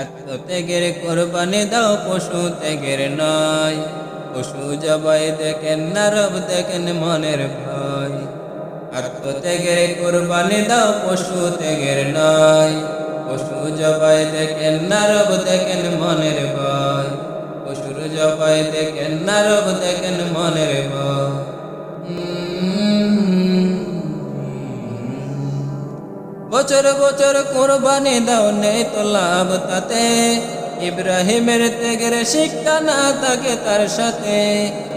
আত্মত্যাগের কোরবানি দাও, পশু ত্যাগের নয়। পশু জবাই দেখেন নারব দেখেন মনের ভয়। আত্মত্যাগের কোরবানি দাও, পশু ত্যাগের নয়। পশু জবাই দেখেন নারব দেখেন মনের ভয়। পশুর জবাই দেখেন নারব দেখেন মনের ভয়। বছর বছর কোরবানি দাও, নেই তো লাভ তাতে। ইব্রাহিমের ত্যাগের শিক্ষা না থাকে তার সাথে।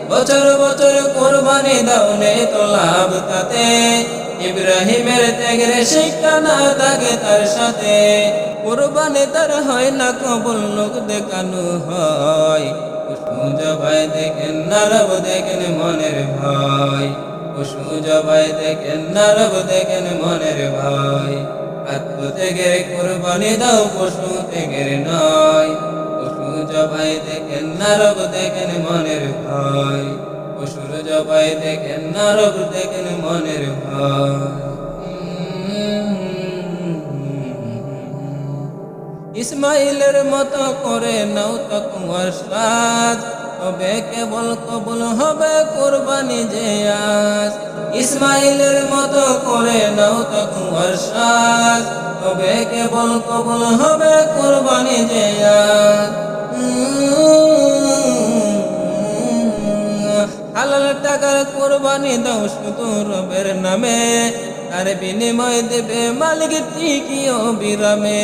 বছর বছর কোরবানি দাও, নেই তো লাভ তাতে। ইব্রাহিমের ত্যাগের শিক্ষা না থাকে তার সাথে। কোরবানি তার হয় না, কবল লোক দেখানো হয়। দেখেন নারব দেখেন মনের ভয়। পশু জবাই দেখেন নারব দেখেন মনের ভয়। আত্ম ত্যাগের কোরবানি দাও, পশু ত্যাগের নয়। পশু জবাই দেখেন নারব দেখেন মনের ভয়। পশুর জবাই দেখেন নারব দেখেন মনের ভয়। ইসমাইলের মতো করে নাও তো কুমার সাজ। তবে কেবল কবুল হবে কোরবানি যে আজ। ইসমাইলের মতো করে নাও তখন তবে কেবল কবুল হবে টাকার কোরবানি দাও শুধু রবের নামে। তার বিনিময় দেবে মালিক ঠিকই বিরামে।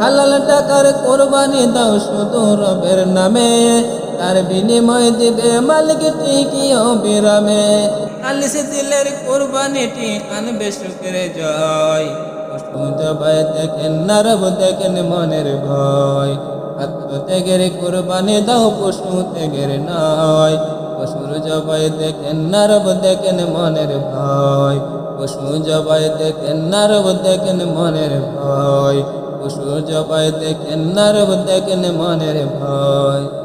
হালাল টাকার কোরবানি দাও শুধু রবের নামে। তার বিনিময় দেবে মালিক ঠিকই বিরামে। আলিস দিলের কোরবানিটি আনবে শুক্রে জয়। জবাই দেখেন নারব দেখেন মনের ভয়। আত্মত্যাগের কোরবানি দাও, পশু ত্যাগের নয়। পশুর জবাই দেখেন নারব দেখেন মনের ভয়। পশু জবাই দেখেন নারব দেখেন মনের ভয়। পশু জবাই দেখেন নারব দেখেন মনের ভয়।